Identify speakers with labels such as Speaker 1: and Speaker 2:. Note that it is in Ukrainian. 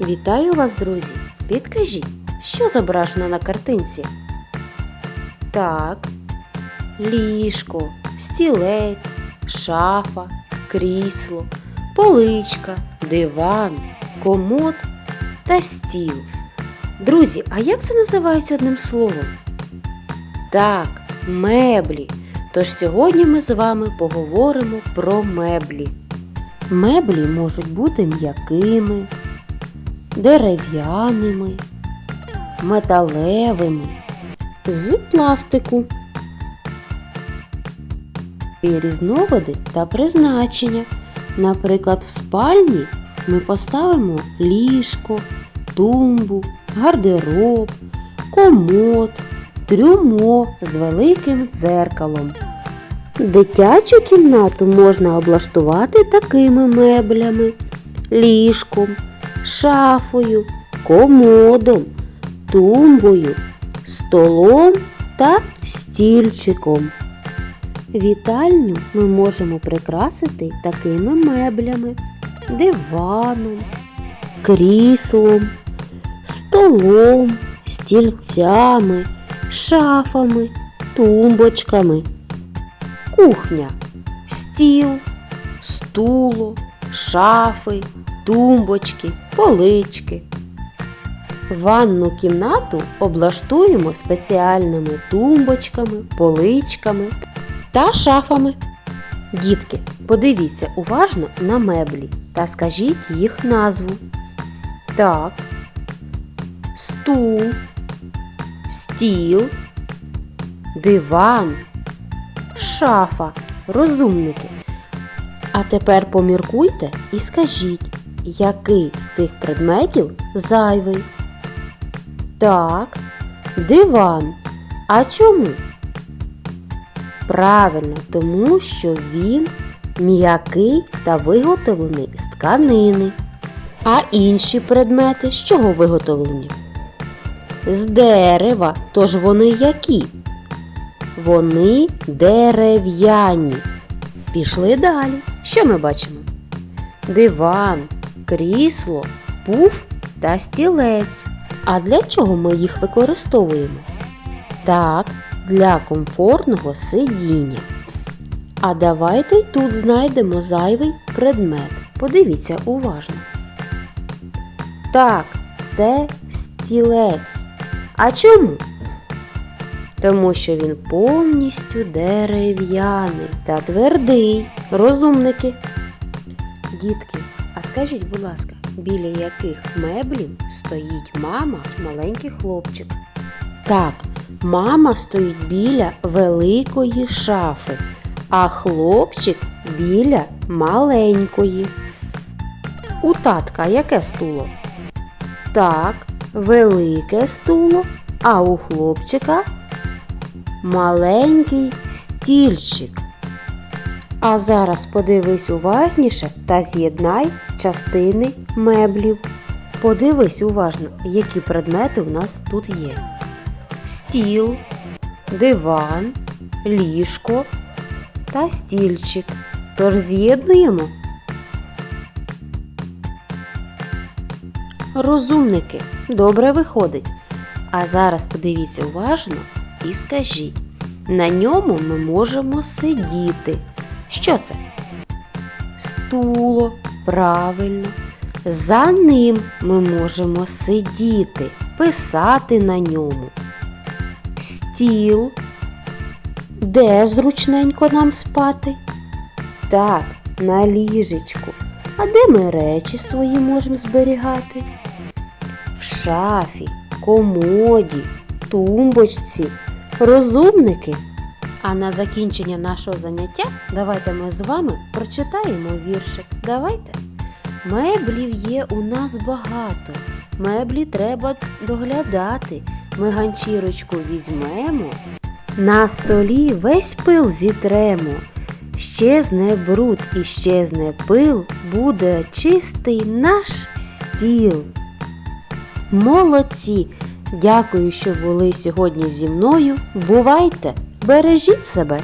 Speaker 1: Вітаю вас, друзі! Підкажіть, що зображено на картинці? Так, ліжко, стілець, шафа, крісло, поличка, диван, комод та стіл. Друзі, а як це називається одним словом? Так, меблі. Тож сьогодні ми з вами поговоримо про меблі. Меблі можуть бути м'якими, дерев'яними, металевими, з пластику. І різновиди та призначення. Наприклад, в спальні ми поставимо ліжко, тумбу, гардероб, комод, трюмо з великим дзеркалом. Дитячу кімнату можна облаштувати такими меблями: ліжком, шафою, комодом, тумбою, столом та стільчиком. Вітальню ми можемо прикрасити такими меблями, диваном, кріслом, столом, стільцями, шафами, тумбочками. Кухня, стіл, стуло, шафи, тумбочки, полички. Ванну кімнату облаштуємо спеціальними тумбочками, поличками та шафами. Дітки, подивіться уважно на меблі та скажіть їх назву. Так, стул, стіл, диван, шафа, розумники. А тепер поміркуйте і скажіть, який з цих предметів зайвий. Так, диван. А чому? Правильно, тому що він м'який та виготовлений з тканини. А інші предмети з чого виготовлені? З дерева, тож вони які? Вони дерев'яні. Пішли далі. Що ми бачимо? Диван, крісло, пуф та стілець. А для чого ми їх використовуємо? Так, для комфортного сидіння. А давайте й тут знайдемо зайвий предмет. Подивіться уважно. Так, це стілець. А чому? Тому що він повністю дерев'яний та твердий. Розумники. Дітки, а скажіть, будь ласка, біля яких меблів стоїть мама маленький хлопчик? Так, мама стоїть біля великої шафи, а хлопчик біля маленької. У татка яке стуло? Так, велике стуло, а у хлопчика маленький стільчик. А зараз подивись уважніше та з'єднай частини меблів. Подивись уважно, які предмети у нас тут є. Стіл, диван, ліжко та стільчик. Тож з'єднуємо. Розумники, добре виходить. А зараз подивіться уважно і скажіть, на ньому ми можемо сидіти. Що це? Стуло, правильно. За ним ми можемо сидіти, писати на ньому. Стіл. Де зручненько нам спати? Так, на ліжечку. А де ми речі свої можемо зберігати? В шафі, комоді, тумбочці, розумники. А на закінчення нашого заняття давайте ми з вами прочитаємо віршик. Давайте. Меблів є у нас багато. Меблі треба доглядати. Ми ганчірочку візьмемо. На столі весь пил зітремо. Щезне бруд і щезне пил, буде чистий наш стіл. Молодці! Дякую, що були сьогодні зі мною. Бувайте! Бережіть себе!